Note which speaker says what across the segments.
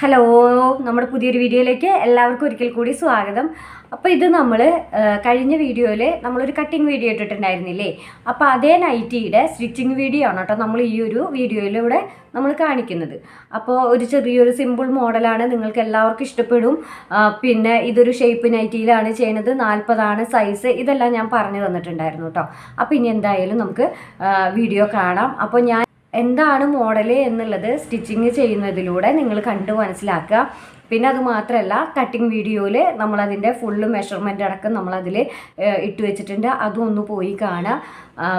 Speaker 1: Hello നമ്മുടെ പുതിയൊരു വീഡിയോയിലേക്ക് എല്ലാവർക്കും ഒരിക്കൽ കൂടി സ്വാഗതം. അപ്പോൾ ഇത് നമ്മൾ കഴിഞ്ഞ വീഡിയോയിൽ നമ്മളൊരു കട്ടിങ് വീഡിയോ ഇട്ടിട്ടുണ്ടായിരുന്നില്ലേ? അപ്പോൾ അതേ നൈറ്റിയുടെ സ്റ്റിച്ചിങ് വീഡിയോ ആണ് കേട്ടോ നമ്മൾ ഈ ഒരു വീഡിയോയിലൂടെ നമ്മൾ കാണിക്കുന്നത്. അപ്പോൾ ഒരു ചെറിയൊരു സിമ്പിൾ മോഡലാണ് നിങ്ങൾക്ക് എല്ലാവർക്കും ഇഷ്ടപ്പെടും. പിന്നെ ഇതൊരു ഷേപ്പ് നൈറ്റിയിലാണ് ചെയ്യണത് നാൽപ്പതാണ് സൈസ് ഇതെല്ലാം ഞാൻ പറഞ്ഞു തന്നിട്ടുണ്ടായിരുന്നു കേട്ടോ. അപ്പോൾ ഇനി എന്തായാലും നമുക്ക് വീഡിയോ കാണാം. അപ്പോൾ ഞാൻ എന്താണ് മോഡൽ എന്നുള്ളത് സ്റ്റിച്ചിങ് ചെയ്യുന്നതിലൂടെ നിങ്ങൾ കണ്ടു മനസ്സിലാക്കുക. പിന്നെ അത് മാത്രമല്ല കട്ടിങ് വീഡിയോയിൽ നമ്മളതിന്റെ ഫുള്ള് മെഷർമെന്റ് അടക്കം നമ്മളതിൽ ഇട്ട് വെച്ചിട്ടുണ്ട്. അതും ഒന്ന് പോയി കാണുക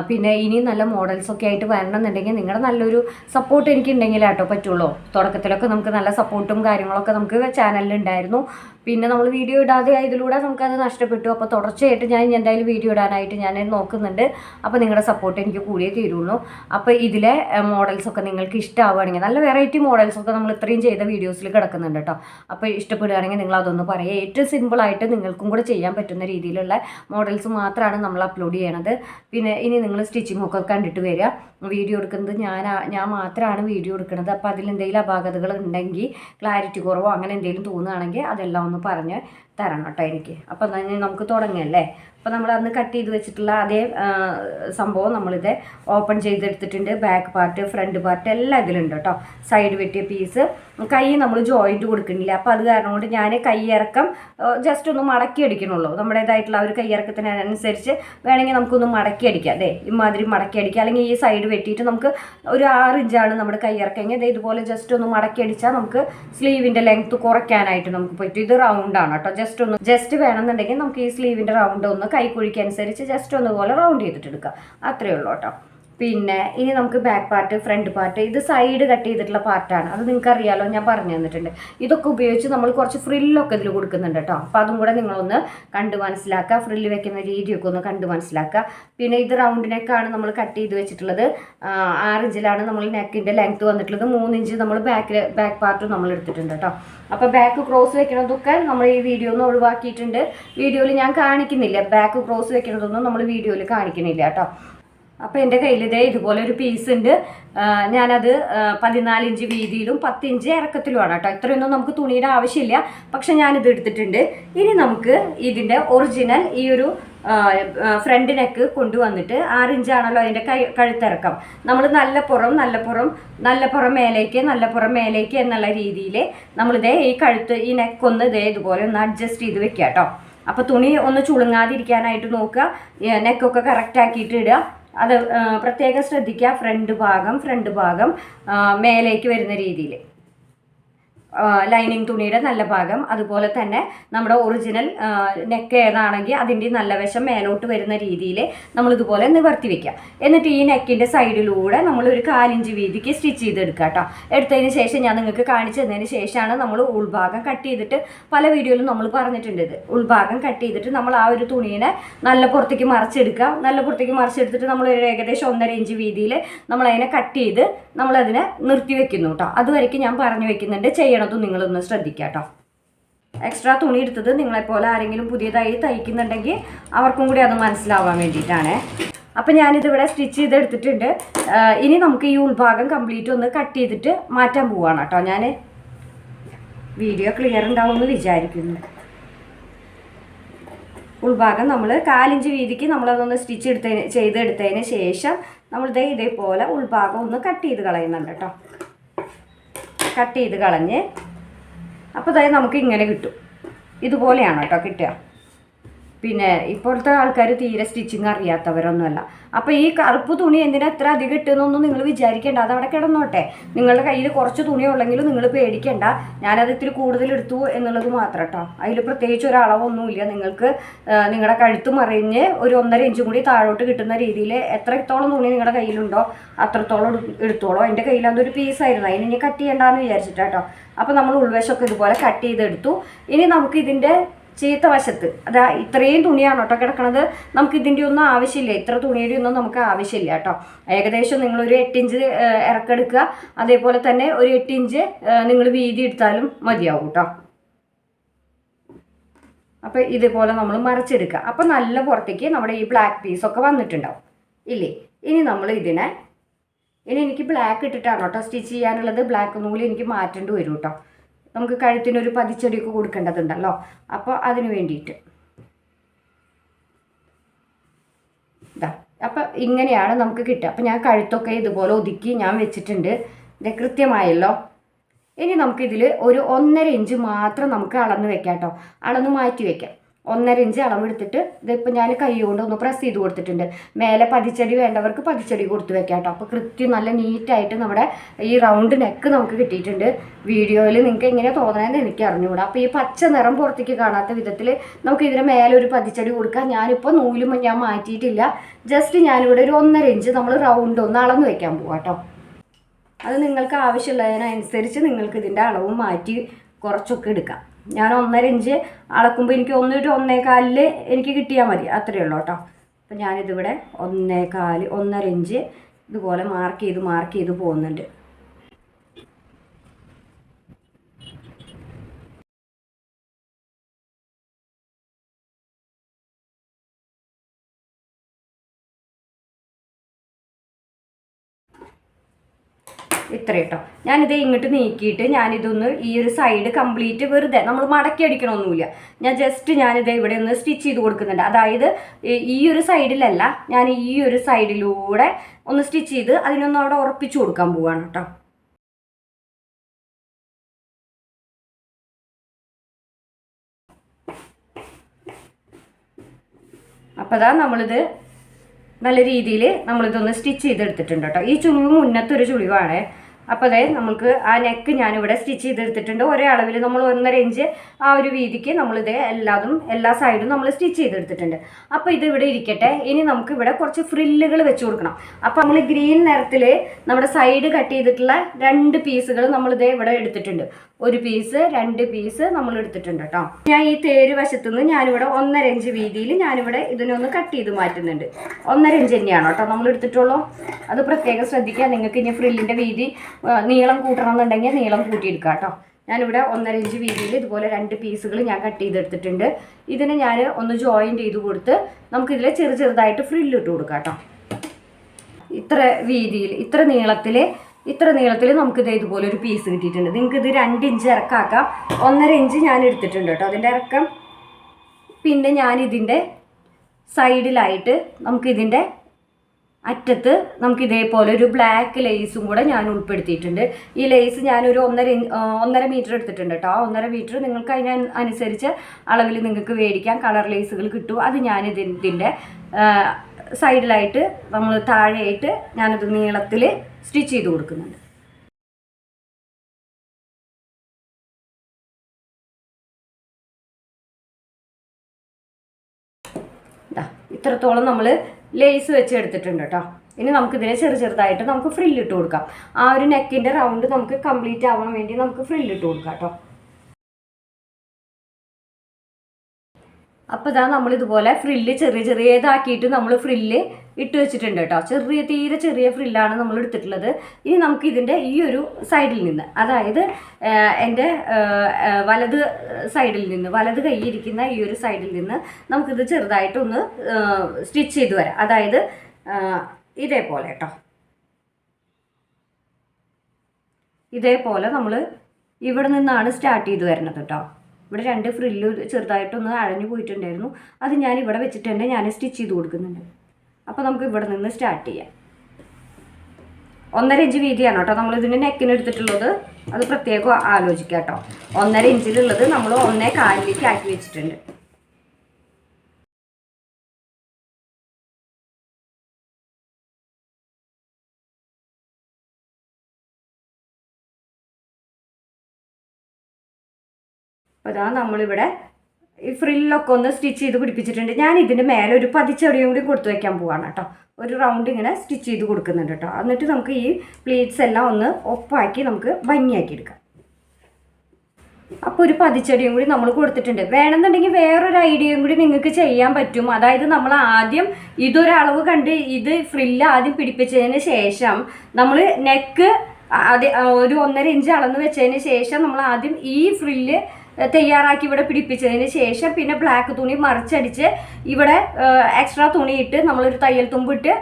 Speaker 1: പിന്നെ ഇനി നല്ല മോഡൽസൊക്കെ ആയിട്ട് വരണം എന്നുണ്ടെങ്കിൽ നിങ്ങളുടെ നല്ലൊരു സപ്പോർട്ട് എനിക്ക് ഉണ്ടെങ്കിലാട്ടോ പറ്റുള്ളൂ. തുടക്കത്തിലൊക്കെ നമുക്ക് നല്ല സപ്പോർട്ടും കാര്യങ്ങളൊക്കെ നമുക്ക് ചാനലിലുണ്ടായിരുന്നു പിന്നെ നമ്മൾ വീഡിയോ ഇടാതെ ആയതിലൂടെ നമുക്കത് നഷ്ടപ്പെട്ടു. അപ്പോൾ തുടർച്ചയായിട്ട് ഞാൻ എന്തായാലും വീഡിയോ ഇടാനായിട്ട് ഞാൻ നോക്കുന്നുണ്ട്. അപ്പോൾ നിങ്ങളുടെ സപ്പോർട്ട് എനിക്ക് കൂടിയേ തീരുള്ളൂ. അപ്പോൾ ഇതിലെ മോഡൽസൊക്കെ നിങ്ങൾക്ക് ഇഷ്ടമാവുകയാണെങ്കിൽ നല്ല വെറൈറ്റി മോഡൽസൊക്കെ നമ്മൾ ഇത്രയും ചെയ്ത വീഡിയോസിൽ കിടക്കുന്നുണ്ട് കേട്ടോ. അപ്പോൾ ഇഷ്ടപ്പെടുകയാണെങ്കിൽ നിങ്ങൾ അതൊന്ന് പറയുക. ഏറ്റവും സിമ്പിളായിട്ട് നിങ്ങൾക്കും കൂടെ ചെയ്യാൻ പറ്റുന്ന രീതിയിലുള്ള മോഡൽസ് മാത്രമാണ് നമ്മൾ അപ്ലോഡ് ചെയ്യണത്. പിന്നെ ഇനി നിങ്ങൾ സ്റ്റിച്ചിങ് ഒക്കെ കണ്ടിട്ട് വരിക. വീഡിയോ എടുക്കുന്നത് ഞാൻ ഞാൻ മാത്രമാണ് വീഡിയോ എടുക്കുന്നത് അപ്പോൾ അതിൽ എന്തെങ്കിലും അപാകതകൾ ഉണ്ടെങ്കിൽ ക്ലാരിറ്റി കുറവോ അങ്ങനെ എന്തെങ്കിലും തോന്നുകയാണെങ്കിൽ അതെല്ലാം ഒന്ന് പറഞ്ഞ് തരണം കേട്ടോ എനിക്ക്. അപ്പോൾ നമുക്ക് തുടങ്ങല്ലേ അപ്പോൾ നമ്മൾ അന്ന് കട്ട് ചെയ്ത് വെച്ചിട്ടുള്ള അതേ സംഭവം നമ്മളിത് ഓപ്പൺ ചെയ്തെടുത്തിട്ടുണ്ട്. ബാക്ക് പാർട്ട് ഫ്രണ്ട് പാർട്ട് എല്ലാം ഇതിലുണ്ട് കേട്ടോ സൈഡ് വെട്ടിയ പീസ്. കൈ നമ്മൾ ജോയിന്റ് കൊടുക്കുന്നില്ല. അപ്പോൾ അത് കാരണം കൊണ്ട് ഞാൻ കൈയിറക്കം ജസ്റ്റ് ഒന്ന് മടക്കി അടിക്കണുള്ളൂ. നമ്മുടേതായിട്ടുള്ള ഒരു കൈയിറക്കത്തിനനുസരിച്ച് വേണമെങ്കിൽ നമുക്കൊന്ന് മടക്കി അടിക്കാം. അതെ ഇമാതിരി മടക്കി അടിക്കാം. അല്ലെങ്കിൽ ഈ സൈഡ് വെട്ടിയിട്ട് നമുക്ക് ഒരു ആറ് ഇഞ്ചാണ് നമ്മുടെ കൈയിറക്കെങ്കിൽ അതെ ഇതുപോലെ ജസ്റ്റ് ഒന്ന് മടക്കി അടിച്ചാൽ നമുക്ക് സ്ലീവിന്റെ ലെങ്ത് കുറയ്ക്കാനായിട്ട് നമുക്ക് പറ്റും. ഇത് റൗണ്ടാണ് കേട്ടോ ജസ്റ്റ് ഒന്ന് ജസ്റ്റ് വേണമെന്നുണ്ടെങ്കിൽ നമുക്ക് ഈ സ്ലീവിന്റെ റൗണ്ട് ഒന്ന് കൈക്കുഴിക്കനുസരിച്ച് ജസ്റ്റ് ഒന്നുപോലെ റൗണ്ട് ചെയ്തിട്ട് എടുക്കാം അത്രയേ ഉള്ളൂ കേട്ടോ. പിന്നെ ഇനി നമുക്ക് ബാക്ക് പാർട്ട് ഫ്രണ്ട് പാർട്ട് ഇത് സൈഡ് കട്ട് ചെയ്തിട്ടുള്ള പാർട്ടാണ് അത് നിങ്ങൾക്ക് അറിയാലോ ഞാൻ പറഞ്ഞു തന്നിട്ടുണ്ട്. ഇതൊക്കെ ഉപയോഗിച്ച് നമ്മൾ കുറച്ച് ഫ്രില്ലൊക്കെ ഇതിൽ കൊടുക്കുന്നുണ്ട് കേട്ടോ അപ്പോൾ അതും കൂടെ നിങ്ങളൊന്ന് കണ്ട് മനസ്സിലാക്കുക. ഫ്രില്ല് വെക്കുന്ന രീതിയൊക്കെ ഒന്ന് കണ്ട് മനസ്സിലാക്കുക. പിന്നെ ഇത് റൗണ്ട് നെക്കാണ് നമ്മൾ കട്ട് ചെയ്ത് വെച്ചിട്ടുള്ളത്. ആറ് ഇഞ്ചിലാണ് നമ്മൾ നെക്കിന്റെ ലെങ്ത് വന്നിട്ടുള്ളത്. മൂന്ന് ഇഞ്ച് നമ്മൾ ബാക്കിൽ ബാക്ക് പാർട്ട് നമ്മൾ എടുത്തിട്ടുണ്ട് കേട്ടോ അപ്പോൾ ബാക്ക് ക്രോസ് വെക്കണതൊക്കെ നമ്മൾ ഈ വീഡിയോ ഒന്ന് ഒഴിവാക്കിയിട്ടുണ്ട്. വീഡിയോയിൽ ഞാൻ കാണിക്കുന്നില്ല. ബാക്ക് ക്രോസ് വെക്കണതൊന്നും നമ്മൾ വീഡിയോയിൽ കാണിക്കുന്നില്ല കേട്ടോ അപ്പോൾ എന്റെ കയ്യിൽ ഇതേ ഇതുപോലെ ഒരു പീസ് ഉണ്ട്. ഞാനത് പതിനാല് ഇഞ്ച് വീതിയിലും പത്ത് ഇഞ്ച് ഇറക്കത്തിലുമാണ് കേട്ടോ. ഇത്രയൊന്നും നമുക്ക് തുണിയുടെ ആവശ്യമില്ല. പക്ഷെ ഞാനിത് എടുത്തിട്ടുണ്ട്. ഇനി നമുക്ക് ഇതിന്റെ ഒറിജിനൽ ഈ ഒരു ഫ്രണ്ട് നെക്ക് കൊണ്ടുവന്നിട്ട് ആറിഞ്ചാണല്ലോ അതിന്റെ കൈ കഴുത്തിറക്കം. നമ്മൾ നല്ല പുറം നല്ല പുറം നല്ല പുറം മേലേക്ക് നല്ല പുറം മേലേക്ക് എന്നുള്ള രീതിയിൽ നമ്മളിതേ ഈ കഴുത്ത് ഈ നെക്ക് ഒന്ന് ഇതേ ഇതുപോലെ ഒന്ന് അഡ്ജസ്റ്റ് ചെയ്ത് വെക്കുക കേട്ടോ. അപ്പോൾ തുണി ഒന്ന് ചുളുങ്ങാതിരിക്കാനായിട്ട് നോക്കുക. നെക്കൊക്കെ കറക്റ്റ് ആക്കിയിട്ട് ഇടുക. അത് പ്രത്യേകം ശ്രദ്ധിക്കുക. ഫ്രണ്ട് ഭാഗം ഫ്രണ്ട് ഭാഗം മേലേക്ക് വരുന്ന രീതിയിൽ. ലൈനിങ് തുണിയുടെ നല്ല ഭാഗം. അതുപോലെ തന്നെ നമ്മുടെ ഒറിജിനൽ നെക്ക് ഏതാണെങ്കിൽ അതിന്റെ നല്ല വശം മേലോട്ട് വരുന്ന രീതിയിൽ നമ്മൾ ഇതുപോലെ നിവർത്തി വെക്കുക. എന്നിട്ട് ഈ നെക്കിന്റെ സൈഡിലൂടെ നമ്മൾ ഒരു കാലിഞ്ച് വീതിക്ക് സ്റ്റിച്ച് ചെയ്തെടുക്കുക കേട്ടോ എടുത്തതിന് ശേഷം ഞാൻ നിങ്ങൾക്ക് കാണിച്ചു തന്നതിന് ശേഷമാണ് നമ്മൾ ഉൾഭാഗം കട്ട് ചെയ്തിട്ട് പല വീഡിയോയിലും നമ്മൾ പറഞ്ഞിട്ടുണ്ട് ഇത്. ഉൾഭാഗം കട്ട് ചെയ്തിട്ട് നമ്മൾ ആ ഒരു തുണീനെ നല്ല പുറത്തേക്ക് മറിച്ചെടുക്കുക. നല്ല പുറത്തേക്ക് മറിച്ചെടുത്തിട്ട് നമ്മൾ ഒരു ഏകദേശം ഒന്നര ഇഞ്ച് വീതിയിൽ നമ്മളതിനെ കട്ട് ചെയ്ത് നമ്മളതിനെ നിർത്തി വെക്കുന്നു കേട്ടോ അതുവരയ്ക്ക് ഞാൻ പറഞ്ഞു വെക്കുന്നുണ്ട് ചെയ്യണതും നിങ്ങളൊന്ന് ശ്രദ്ധിക്കുക കേട്ടോ. എക്സ്ട്രാ തുണി എടുത്തത് നിങ്ങളെപ്പോലെ ആരെങ്കിലും പുതിയതായി തയ്ക്കുന്നുണ്ടെങ്കിൽ അവർക്കും കൂടി അത് മനസ്സിലാവാൻ വേണ്ടിയിട്ടാണ്. അപ്പം ഞാനിതിവിടെ സ്റ്റിച്ച് ചെയ്തെടുത്തിട്ടുണ്ട്. ഇനി നമുക്ക് ഈ ഉൾഭാഗം കംപ്ലീറ്റ് ഒന്ന് കട്ട് ചെയ്തിട്ട് മാറ്റാൻ പോവാണ് കേട്ടോ. ഞാൻ വീഡിയോ ക്ലിയർ ഉണ്ടാവുമെന്ന് വിചാരിക്കുന്നു. ഉൾഭാഗം നമ്മൾ കാലിഞ്ച് വീതിക്ക് നമ്മളതൊന്ന് സ്റ്റിച്ച് എടുത്തതിന് ചെയ്തെടുത്തതിന് ശേഷം നമ്മൾ ഇതേ ഇതേപോലെ ഉൾഭാഗം ഒന്ന് കട്ട് ചെയ്ത് കളയുന്നുണ്ട് കേട്ടോ. കട്ട് ചെയ്ത് കളഞ്ഞ് അപ്പോൾ അതായത് നമുക്ക് ഇങ്ങനെ കിട്ടും. ഇതുപോലെയാണ് കേട്ടോ കിട്ടുക? പിന്നെ ഇപ്പോഴത്തെ ആൾക്കാർ തീരെ സ്റ്റിച്ചിങ് അറിയാത്തവരൊന്നുമല്ല. അപ്പോൾ ഈ കറുപ്പ് തുണി എന്തിനാ എത്ര അധികം ഇട്ടെന്നൊന്നും നിങ്ങൾ വിചാരിക്കേണ്ട. അത് അവിടെ കിടന്നോട്ടെ. നിങ്ങളുടെ കയ്യിൽ കുറച്ച് തുണി ഉള്ളെങ്കിലും നിങ്ങൾ പേടിക്കേണ്ട. ഞാനത് ഇത്തിരി കൂടുതൽ എടുത്തു എന്നുള്ളത് മാത്രം കേട്ടോ അതിൽ പ്രത്യേകിച്ച് ഒരളവൊന്നുമില്ല നിങ്ങൾക്ക് നിങ്ങളുടെ കഴുത്ത് മറിഞ്ഞ് ഒരു ഒന്നര ഇഞ്ചും കൂടി താഴോട്ട് കിട്ടുന്ന രീതിയിൽ എത്രത്തോളം തുണി നിങ്ങളുടെ കയ്യിലുണ്ടോ അത്രത്തോളം എടുത്തോളൂ. എന്റെ കയ്യിൽ അതൊരു പീസായിരുന്നു അതിന് ഇനി കട്ട് ചെയ്യേണ്ടെന്ന് വിചാരിച്ചിട്ടാട്ടോ അപ്പോൾ നമ്മൾ ഉൾവശമൊക്കെ ഇതുപോലെ കട്ട് ചെയ്തെടുത്തു. ഇനി നമുക്ക് ഇതിന്റെ ചീത്ത വശത്ത്. അതാ ഇത്രയും തുണിയാണ് കേട്ടോ കിടക്കണത്. നമുക്ക് ഇതിന്റെ ഒന്നും ആവശ്യമില്ല. ഇത്ര തുണിയുടെ ഒന്നും നമുക്ക് ആവശ്യമില്ല കേട്ടോ. ഏകദേശം നിങ്ങളൊരു എട്ടിഞ്ച് ഇറക്കെടുക്കുക. അതേപോലെ തന്നെ ഒരു എട്ടിഞ്ച് നിങ്ങൾ വീതി എടുത്താലും മതിയാവും കേട്ടോ. അപ്പോൾ ഇതുപോലെ നമ്മൾ മറച്ചെടുക്കുക. അപ്പോൾ നല്ല പുറത്തേക്ക് നമ്മുടെ ഈ ബ്ലാക്ക് പീസൊക്കെ വന്നിട്ടുണ്ടാവും. ഇല്ലേ? ഇനി നമ്മൾ ഇതിനെ ഇനി എനിക്ക് ബ്ലാക്ക് ഇട്ടിട്ടാണ് കേട്ടോ സ്റ്റിച്ച് ചെയ്യാനുള്ളത്. ബ്ലാക്ക് നൂൽ എനിക്ക് മാറ്റേണ്ടി വരും കേട്ടോ. നമുക്ക് കഴുത്തിനൊരു പതിച്ചടിയൊക്കെ കൊടുക്കേണ്ടതുണ്ടല്ലോ. അപ്പോൾ അതിന് വേണ്ടിയിട്ട്. ഇതാ അപ്പം ഇങ്ങനെയാണ് നമുക്ക് കിട്ടുക. അപ്പം ഞാൻ കഴുത്തൊക്കെ ഇതുപോലെ ഒതുക്കി ഞാൻ വെച്ചിട്ടുണ്ട്. ഇത് കൃത്യമായല്ലോ. ഇനി നമുക്കിതിൽ ഒരു ഒന്നര ഇഞ്ച് മാത്രം നമുക്ക് അളന്ന് വെക്കാം കേട്ടോ അളന്ന് മാറ്റി വെക്കാം. ഒന്നര ഇഞ്ച് അളവെടുത്തിട്ട് ഇതിപ്പോൾ ഞാൻ കൈ കൊണ്ട് ഒന്ന് പ്രസ് ചെയ്ത് കൊടുത്തിട്ടുണ്ട്. മേലെ പതിച്ചടി വേണ്ടവർക്ക് പതിച്ചടി കൊടുത്ത് വെക്കാം കേട്ടോ. അപ്പോൾ കൃത്യം നല്ല നീറ്റായിട്ട് നമ്മുടെ ഈ റൗണ്ട് നെക്ക് നമുക്ക് കിട്ടിയിട്ടുണ്ട്. വീഡിയോയിൽ നിങ്ങൾക്ക് എങ്ങനെയാണ് തോന്നണമെന്ന് എനിക്ക് അറിഞ്ഞുകൂടാ. അപ്പോൾ ഈ പച്ച നിറം പുറത്തേക്ക് കാണാത്ത വിധത്തിൽ നമുക്ക് ഇതിന് മേലെ ഒരു പതിച്ചടി കൊടുക്കാം. ഞാനിപ്പോൾ നൂലും ഞാൻ മാറ്റിയിട്ടില്ല. ജസ്റ്റ് ഞാനിവിടെ ഒരു ഒന്നര ഇഞ്ച് നമ്മൾ റൗണ്ട് ഒന്ന് അളന്ന് വെക്കാൻ പോവാം കേട്ടോ. അത് നിങ്ങൾക്ക് ആവശ്യമുള്ളതിനനുസരിച്ച് നിങ്ങൾക്ക് ഇതിന്റെ അളവും മാറ്റി കുറച്ചൊക്കെ എടുക്കാം. ഞാൻ ഒന്നര ഇഞ്ച് അളക്കുമ്പോൾ എനിക്ക് ഒന്ന് ഒന്നേ ഒന്നേകാലിൽ എനിക്ക് കിട്ടിയാൽ മതി അത്രയേ ഉള്ളൂ കേട്ടോ. അപ്പം ഞാനിതിവിടെ ഒന്നേകാൽ ഒന്നര ഇഞ്ച് ഇതുപോലെ മാർക്ക് ചെയ്ത് മാർക്ക് ചെയ്ത് പോകുന്നുണ്ട്. ഇത്ര കേട്ടോ. ഞാനിത് ഇങ്ങോട്ട് നീക്കിയിട്ട് ഞാനിതൊന്ന് ഈ ഒരു സൈഡ് കംപ്ലീറ്റ് വെറുതെ നമ്മൾ മടക്കി അടിക്കണമൊന്നുമില്ല ഞാൻ ജസ്റ്റ് ഞാനിത് ഇവിടെ ഒന്ന് സ്റ്റിച്ച് ചെയ്ത് കൊടുക്കുന്നുണ്ട്. അതായത് ഈ- ഒരു സൈഡിലല്ല ഞാൻ ഈ ഒരു സൈഡിലൂടെ ഒന്ന് സ്റ്റിച്ച് ചെയ്ത് അതിനൊന്ന് അവിടെ ഉറപ്പിച്ചു കൊടുക്കാൻ പോവാണ് കേട്ടോ. അപ്പോൾ അതാ നമ്മളിത് നല്ല രീതിയിൽ നമ്മളിതൊന്ന് സ്റ്റിച്ച് ചെയ്തെടുത്തിട്ടുണ്ട് കേട്ടോ. ഈ ചുളിവ് മുന്നത്തൊരു ചുളിവാണ്. അപ്പോൾ അതെ നമുക്ക് ആ നെക്ക് ഞാനിവിടെ സ്റ്റിച്ച് ചെയ്തെടുത്തിട്ടുണ്ട്. ഒരേ അളവിൽ നമ്മൾ ഒന്നര ഇഞ്ച് ആ ഒരു വീതിക്ക് നമ്മളിത് എല്ലാതും എല്ലാ സൈഡും നമ്മൾ സ്റ്റിച്ച് ചെയ്തെടുത്തിട്ടുണ്ട്. അപ്പോൾ ഇത് ഇവിടെ ഇരിക്കട്ടെ. ഇനി നമുക്ക് ഇവിടെ കുറച്ച് ഫ്രില്ലുകൾ വെച്ച് കൊടുക്കണം. അപ്പോൾ നമ്മൾ ഗ്രീൻ നിറത്തിൽ നമ്മുടെ സൈഡ് കട്ട് ചെയ്തിട്ടുള്ള രണ്ട് പീസുകൾ നമ്മളിത് ഇവിടെ എടുത്തിട്ടുണ്ട്. ഒരു പീസ് രണ്ട് പീസ് നമ്മൾ എടുത്തിട്ടുണ്ട് കേട്ടോ ഞാൻ ഈ തേര് വശത്തുനിന്ന് ഞാനിവിടെ ഒന്നര ഇഞ്ച് വീതിയിൽ ഞാനിവിടെ ഇതിനൊന്ന് കട്ട് ചെയ്ത് മാറ്റുന്നുണ്ട്. ഒന്നര ഇഞ്ച് തന്നെയാണ് കേട്ടോ നമ്മൾ എടുത്തിട്ടുള്ളൂ. അത് പ്രത്യേകം ശ്രദ്ധിക്കുക. നിങ്ങൾക്ക് ഇനി ഫ്രില്ലിന്റെ വീതി നീളം കൂട്ടണം എന്നുണ്ടെങ്കിൽ നീളം കൂട്ടിയെടുക്കുക കേട്ടോ ഞാനിവിടെ ഒന്നര ഇഞ്ച് വീതിയിൽ ഇതുപോലെ രണ്ട് പീസുകൾ ഞാൻ കട്ട് ചെയ്തെടുത്തിട്ടുണ്ട് ഇതിനെ ഞാൻ ഒന്ന് ജോയിൻ ചെയ്ത് കൊടുത്ത് നമുക്കിതിൽ ചെറു ചെറുതായിട്ട് ഫ്രില്ലിട്ട് കൊടുക്കാം കേട്ടോ ഇത്ര വീതിയിൽ ഇത്ര നീളത്തിൽ ഇത്ര നീളത്തിൽ നമുക്ക് നമുക്കിത് ഇതുപോലെ ഒരു പീസ് കിട്ടിയിട്ടുണ്ട്. നിങ്ങൾക്ക് ഇത് രണ്ട് ഇഞ്ച് ഇറക്കാക്കാം. ഒന്നര ഇഞ്ച് ഞാൻ എടുത്തിട്ടുണ്ട് കേട്ടോ. അതിന്റെ ഇറക്കം. പിന്നെ ഞാൻ ഇതിന്റെ സൈഡിലായിട്ട് നമുക്കിതിന്റെ അറ്റത്ത് നമുക്ക് ഇതേപോലെ ഒരു ബ്ലാക്ക് ലേസും കൂടെ ഞാൻ ഉൾപ്പെടുത്തിയിട്ടുണ്ട്. ഈ ലേസ് ഞാനൊരു ഒന്നര ഒന്നര മീറ്റർ എടുത്തിട്ടുണ്ട് കേട്ടോ. ഒന്നര മീറ്റർ നിങ്ങൾക്ക് അതിന് അനുസരിച്ച് അളവിൽ നിങ്ങൾക്ക് മേടിക്കാം കളർ ലേസുകൾ കിട്ടും. അത് ഞാൻ ഇതിന്റെ സൈഡിലായിട്ട് നമ്മൾ താഴെയായിട്ട് ഞാനത് നീളത്തിൽ സ്റ്റിച്ച് ചെയ്ത് കൊടുക്കുന്നുണ്ട്. ഇത്രത്തോളം നമ്മൾ ലേസ് വെച്ച് എടുത്തിട്ടുണ്ട് കേട്ടോ. ഇനി നമുക്കിതിനെ ചെറു ചെറുതായിട്ട് നമുക്ക് ഫ്രില്ലിട്ട് കൊടുക്കാം. ആ ഒരു നെക്കിന്റെ റൗണ്ട് നമുക്ക് കംപ്ലീറ്റ് ആവാൻ വേണ്ടി നമുക്ക് ഫ്രില്ലിട്ട് കൊടുക്കാം കേട്ടോ. അപ്പോൾ ഇതാ നമ്മൾ ഇതുപോലെ ഫ്രില്ല് ചെറിയ ചെറിയതാക്കിയിട്ട് നമ്മൾ ഫ്രില്ല് ഇട്ട് വെച്ചിട്ടുണ്ട് കേട്ടോ. ചെറിയ തീരെ ചെറിയ ഫ്രില്ലാണ് നമ്മൾ എടുത്തിട്ടുള്ളത്. ഇനി നമുക്ക് ഇതിന്റെ ഈ ഒരു സൈഡിൽ നിന്ന് അതായത് എന്റെ വലത് സൈഡിൽ നിന്ന് വലത് കൈയിരിക്കുന്ന ഈ ഒരു സൈഡിൽ നിന്ന് നമുക്കിത് ചെറുതായിട്ടൊന്ന് സ്റ്റിച്ച് ചെയ്ത് വരാം. അതായത് ഇതേപോലെ കേട്ടോ. ഇതേപോലെ നമ്മൾ ഇവിടെ നിന്നാണ് സ്റ്റാർട്ട് ചെയ്ത് വരുന്നത് കേട്ടോ. ഇവിടെ രണ്ട് ഫ്രില്ല് ചെറുതായിട്ടൊന്ന് അഴഞ്ഞു പോയിട്ടുണ്ടായിരുന്നു. അത് ഞാൻ ഇവിടെ വെച്ചിട്ട് തന്നെ ഞാൻ സ്റ്റിച്ച് ചെയ്ത് കൊടുക്കുന്നുണ്ട്. അപ്പോൾ നമുക്ക് ഇവിടെ നിന്ന് സ്റ്റാർട്ട് ചെയ്യാം. ഒന്നര ഇഞ്ച് വീതിയാണ് കേട്ടോ. നമ്മൾ ഇതിന്റെ നെക്കിന് എടുത്തിട്ടുള്ളത്. അത് പ്രത്യേകം ആലോചിക്കുക കേട്ടോ. ഒന്നര ഇഞ്ചിലുള്ളത് നമ്മൾ ഒന്നേ കാലിലേക്ക് ആക്കി വെച്ചിട്ടുണ്ട്. അപ്പോൾ ഇതാ നമ്മളിവിടെ ഈ ഫ്രില്ലൊക്കെ ഒന്ന് സ്റ്റിച്ച് ചെയ്ത് പിടിപ്പിച്ചിട്ടുണ്ട്. ഞാൻ ഇതിന്റെ മേലെ ഒരു പതിച്ചെറിയും കൂടി കൊടുത്തു വയ്ക്കാൻ പോവാണ് കേട്ടോ. ഒരു റൗണ്ട് ഇങ്ങനെ സ്റ്റിച്ച് ചെയ്ത് കൊടുക്കുന്നുണ്ട് കേട്ടോ. എന്നിട്ട് നമുക്ക് ഈ പ്ലീറ്റ്സ് എല്ലാം ഒന്ന് ഒപ്പാക്കി നമുക്ക് ഭംഗിയാക്കി എടുക്കാം. അപ്പോൾ ഒരു പതിച്ചെടിയും കൂടി നമ്മൾ കൊടുത്തിട്ടുണ്ട്. വേണമെന്നുണ്ടെങ്കിൽ വേറൊരു ഐഡിയയും കൂടി നിങ്ങൾക്ക് ചെയ്യാൻ പറ്റും. അതായത് നമ്മൾ ആദ്യം ഇതൊരളവ് കണ്ട് ഇത് ഫ്രില്ല് ആദ്യം പിടിപ്പിച്ചതിന് ശേഷം നമ്മൾ നെക്ക് അത് ഒരു ഒന്നര ഇഞ്ച് അളന്ന് വെച്ചതിന് ശേഷം നമ്മൾ ആദ്യം ഈ ഫ്രില്ല് തയ്യാറാക്കി ഇവിടെ പിടിപ്പിച്ചതിന് ശേഷം പിന്നെ ബ്ലാക്ക് തുണി മറിച്ചടിച്ച് ഇവിടെ എക്സ്ട്രാ തുണി ഇട്ട് നമ്മളൊരു തയ്യൽ തുമ്പിട്ട്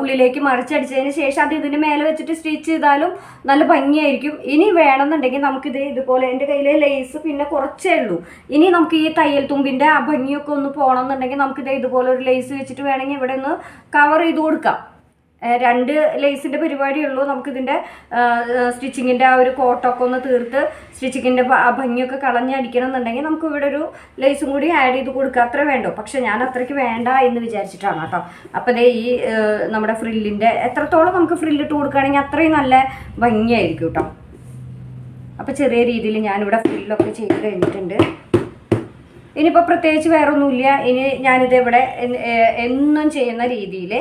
Speaker 1: ഉള്ളിലേക്ക് മറിച്ചടിച്ചതിന് ശേഷം അത് ഇതിന് മേലെ വെച്ചിട്ട് സ്റ്റിച്ച് ചെയ്താലും നല്ല ഭംഗിയായിരിക്കും. ഇനി വേണമെന്നുണ്ടെങ്കിൽ നമുക്കിത് ഇതുപോലെ എന്റെ കയ്യിലെ ലേസ് പിന്നെ കുറച്ചേ ഉള്ളൂ. ഇനി നമുക്ക് ഈ തയ്യൽ തുമ്പിന്റെ ആ ഭംഗിയൊക്കെ ഒന്ന് പോകണമെന്നുണ്ടെങ്കിൽ നമുക്കിത് ഇതുപോലെ ഒരു ലേസ് വെച്ചിട്ട് വേണമെങ്കിൽ ഇവിടെ ഒന്ന് കവർ ചെയ്ത് കൊടുക്കാം. രണ്ട് ലേസിന്റെ പരിപാടിയുള്ളൂ നമുക്കിതിന്റെ സ്റ്റിച്ചിങ്ങിന്റെ ആ ഒരു കോട്ടൊക്കെ ഒന്ന് തീർത്ത് സ്റ്റിച്ചിങ്ങിന്റെ ഭംഗിയൊക്കെ കളഞ്ഞടിക്കണം എന്നുണ്ടെങ്കിൽ നമുക്ക് ഇവിടെ ഒരു ലേസും കൂടി ആഡ് ചെയ്ത് കൊടുക്കുക അത്ര വേണ്ടോ. പക്ഷേ ഞാൻ അത്രയ്ക്ക് വേണ്ട എന്ന് വിചാരിച്ചിട്ടാണ് കേട്ടോ. അപ്പോൾ ദേ ഈ നമ്മുടെ ഫ്രില്ലിന്റെ എത്രത്തോളം നമുക്ക് ഫ്രില്ലിട്ട് കൊടുക്കുകയാണെങ്കിൽ അത്രയും നല്ല ഭംഗിയായിരിക്കും കേട്ടോ. അപ്പോൾ ചെറിയ രീതിയിൽ ഞാനിവിടെ ഫ്രില്ലൊക്കെ ചെയ്ത് കഴിഞ്ഞിട്ടുണ്ട്. ഇനിയിപ്പോൾ പ്രത്യേകിച്ച് വേറൊന്നുമില്ല. ഇനി ഞാനിത് ഇവിടെ എന്നും ചെയ്യുന്ന രീതിയിൽ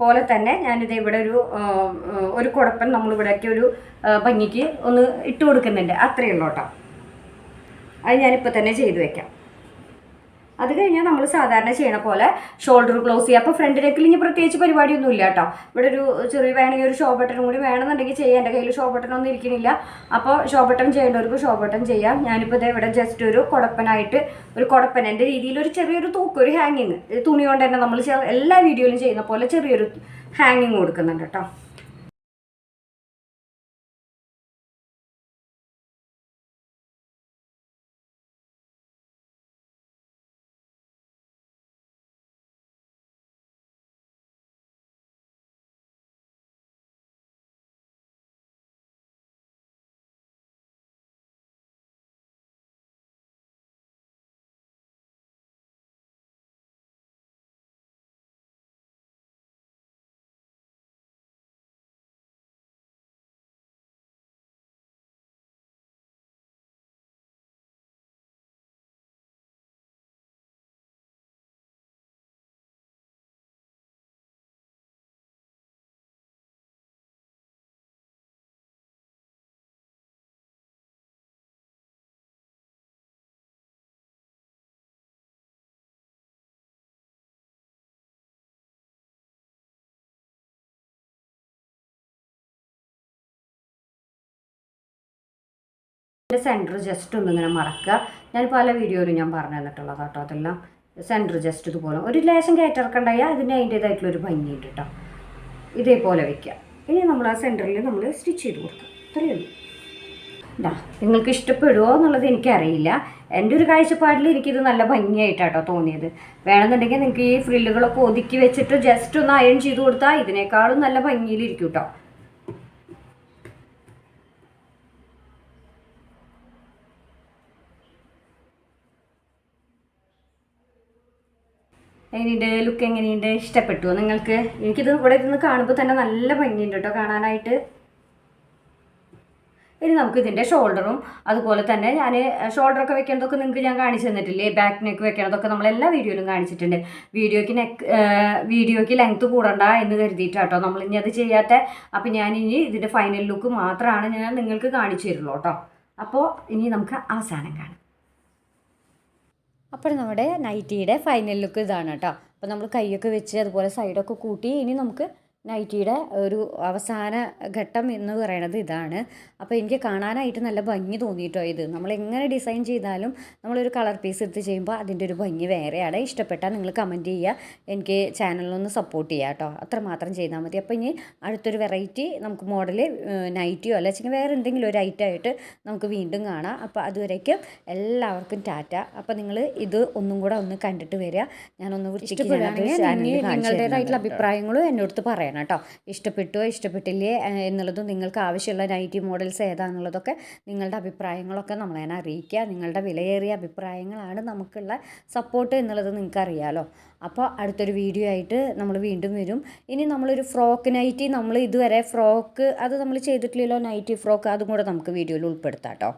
Speaker 1: പോലെ തന്നെ ഞാനിത് ഇവിടെ ഒരു ഒരു കുഴപ്പൻ നമ്മളിവിടേക്ക് ഒരു ഭംഗിക്ക് ഒന്ന് ഇട്ട് കൊടുക്കുന്നുണ്ട്. അത്രയേ ഉള്ളൂ കേട്ടോ. അത് ഞാനിപ്പോൾ തന്നെ ചെയ്തു വെക്കാം. അത് കഴിഞ്ഞാൽ നമ്മൾ സാധാരണ ചെയ്യണ പോലെ ഷോൾഡർ ക്ലോസ് ചെയ്യുക അപ്പോൾ ഫ്രണ്ട് നെക്കിൽ ഇനി പ്രത്യേകിച്ച് പരിപാടിയൊന്നും ഇല്ല കേട്ടോ ഇവിടെ ഒരു ചെറിയ വേണമെങ്കിൽ ഒരു ഷോ ബട്ടൺ കൂടി വേണമെന്നുണ്ടെങ്കിൽ ചെയ്യാം. എന്റെ കയ്യിൽ ഷോ ബട്ടൺ ഒന്നും ഇരിക്കുന്നില്ല. അപ്പോൾ ഷോ ബട്ടൺ ചെയ്യേണ്ടവർക്ക് ഷോ ബട്ടൺ ചെയ്യാം. ഞാനിപ്പോൾ ഇതേ ഇവിടെ ജസ്റ്റ് ഒരു കുടപ്പനായിട്ട് ഒരു കുടപ്പൻ. എന്റെ രീതിയിൽ ഒരു ചെറിയൊരു തൂക്ക് ഒരു ഹാങ്ങിങ് തുണി കൊണ്ട് തന്നെ നമ്മൾ എല്ലാ വീഡിയോയിലും ചെയ്യുന്ന പോലെ ചെറിയൊരു ഹാങ്ങിങ് കൊടുക്കുന്നുണ്ട് കേട്ടോ എന്റെ സെന്റർ ജസ്റ്റ് ഒന്നും ഇങ്ങനെ മടക്കുക ഞാൻ പല വീഡിയോയിലും ഞാൻ പറഞ്ഞു തന്നിട്ടുള്ളത് കേട്ടോ. അതെല്ലാം സെന്റർ ജസ്റ്റ് ഇതുപോലെ. ഒരു ലേശം കയറ്റിറക്കണ്ടായാൽ അതിന് അതിന്റേതായിട്ടുള്ള ഒരു ഭംഗിയുണ്ട് കേട്ടോ. ഇതേപോലെ വയ്ക്കുക ഇനി നമ്മൾ ആ സെന്ററിൽ നമ്മൾ സ്റ്റിച്ച് ചെയ്ത് കൊടുക്കുക. അത്രയേ ഉള്ളൂ. ഇതാ നിങ്ങൾക്ക് ഇഷ്ടപ്പെടുമോ എന്നുള്ളത് എനിക്കറിയില്ല. എന്റെ ഒരു കാഴ്ചപ്പാടിൽ എനിക്കിത് നല്ല ഭംഗിയായിട്ടാട്ടോ തോന്നിയത്. വേണമെന്നുണ്ടെങ്കിൽ നിങ്ങൾക്ക് ഈ ഫ്രില്ലുകളൊക്കെ ഒതുക്കി വെച്ചിട്ട് ജസ്റ്റ് ഒന്ന് അയൺ ചെയ്ത് കൊടുത്താൽ ഇതിനേക്കാളും നല്ല ഭംഗിയിലിരിക്കും കേട്ടോ. എങ്ങനെയുണ്ട്? ലുക്ക് എങ്ങനെയുണ്ട്? ഇഷ്ടപ്പെട്ടു നിങ്ങൾക്ക്? എനിക്കിത് ഇവിടെ ഇരുന്ന് കാണുമ്പോൾ തന്നെ നല്ല ഭംഗിയുണ്ട് കേട്ടോ കാണാനായിട്ട്. ഇനി നമുക്ക് ഇതിന്റെ ഷോൾഡറും അതുപോലെ തന്നെ ഞാൻ ഷോൾഡറൊക്കെ വെക്കുന്നതൊക്കെ നിങ്ങൾക്ക് ഞാൻ കാണിച്ചു തന്നിട്ടില്ലേ? ബാക്ക് നെക്ക് വെക്കണതൊക്കെ നമ്മൾ എല്ലാ വീഡിയോയിലും കാണിച്ചിട്ടുണ്ട്. വീഡിയോയ്ക്ക് നെക്ക് വീഡിയോയ്ക്ക് ലെങ്ത് കൂടണ്ട എന്ന് കരുതിയിട്ടാട്ടോ നമ്മൾ ഇനി അത് ചെയ്യാത്ത. അപ്പം ഞാൻ ഇനി ഇതിന്റെ ഫൈനൽ ലുക്ക് മാത്രമാണ് ഞാൻ നിങ്ങൾക്ക് കാണിച്ചു തരുള്ളൂ കേട്ടോ അപ്പോൾ ഇനി നമുക്ക് അവസാനം കാണാം. അപ്പോൾ നമ്മുടെ നൈറ്റിയുടെ ഫൈനൽ ലുക്ക് ഇതാണ് കേട്ടോ. അപ്പോൾ നമ്മൾ കൈയൊക്കെ വെച്ച് അതുപോലെ സൈഡൊക്കെ കൂട്ടി ഇനി നമുക്ക് നൈറ്റിയുടെ ഒരു അവസാന ഘട്ടം എന്ന് പറയണത് ഇതാണ്. അപ്പോൾ എനിക്ക് കാണാനായിട്ട് നല്ല ഭംഗി തോന്നിയിട്ടോ ഇത്. നമ്മൾ എങ്ങനെ ഡിസൈൻ ചെയ്താലും നമ്മളൊരു കളർ പീസ് എടുത്ത് ചെയ്യുമ്പോൾ അതിന്റെ ഒരു ഭംഗി വേറെയാണ്. ഇഷ്ടപ്പെട്ടാൽ നിങ്ങൾ കമന്റ് ചെയ്യുക. എനിക്ക് ചാനലിലൊന്ന് സപ്പോർട്ട് ചെയ്യുക കേട്ടോ. അത്രമാത്രം ചെയ്താൽ മതി. അപ്പോൾ ഇനി അടുത്തൊരു വെറൈറ്റി നമുക്ക് മോഡൽ നൈറ്റിയോ അല്ല വെച്ചെങ്കിൽ വേറെ എന്തെങ്കിലും ഒരു ഐറ്റം ആയിട്ട് നമുക്ക് വീണ്ടും കാണാം. അപ്പോൾ അതുവരേക്കും എല്ലാവർക്കും ടാറ്റ. അപ്പോൾ നിങ്ങൾ ഇത് ഒന്നും കൂടെ ഒന്ന് കണ്ടിട്ട് വരിക. ഞാനൊന്ന് ഇഷ്ടപ്പെടുകയാണെങ്കിൽ നിങ്ങളുടേതായിട്ടുള്ള അഭിപ്രായങ്ങളും എന്നോടത്ത് അടുത്ത് പറയണം കേട്ടോ. ഇഷ്ടപ്പെട്ടോ ഇഷ്ടപ്പെട്ടില്ലേ എന്നുള്ളതും നിങ്ങൾക്ക് ആവശ്യമുള്ള നൈറ്റി മോഡൽസ് ഏതാണെന്നുള്ളതൊക്കെ നിങ്ങളുടെ അഭിപ്രായങ്ങളൊക്കെ നമ്മളെ അറിയിക്കുക. നിങ്ങളുടെ വിലയേറിയ അഭിപ്രായങ്ങളാണ് നമുക്കുള്ള സപ്പോർട്ട് എന്നുള്ളത് നിങ്ങൾക്ക് അറിയാലോ അപ്പോൾ അടുത്തൊരു വീഡിയോ ആയിട്ട് നമ്മൾ വീണ്ടും വരും. ഇനി നമ്മളൊരു ഫ്രോക്ക് നൈറ്റി നമ്മൾ ഇതുവരെ ഫ്രോക്ക് അത് നമ്മൾ ചെയ്തിട്ടില്ലല്ലോ നൈറ്റി ഫ്രോക്ക് അതും കൂടെ നമുക്ക് വീഡിയോയിൽ ഉൾപ്പെടുത്താം കേട്ടോ.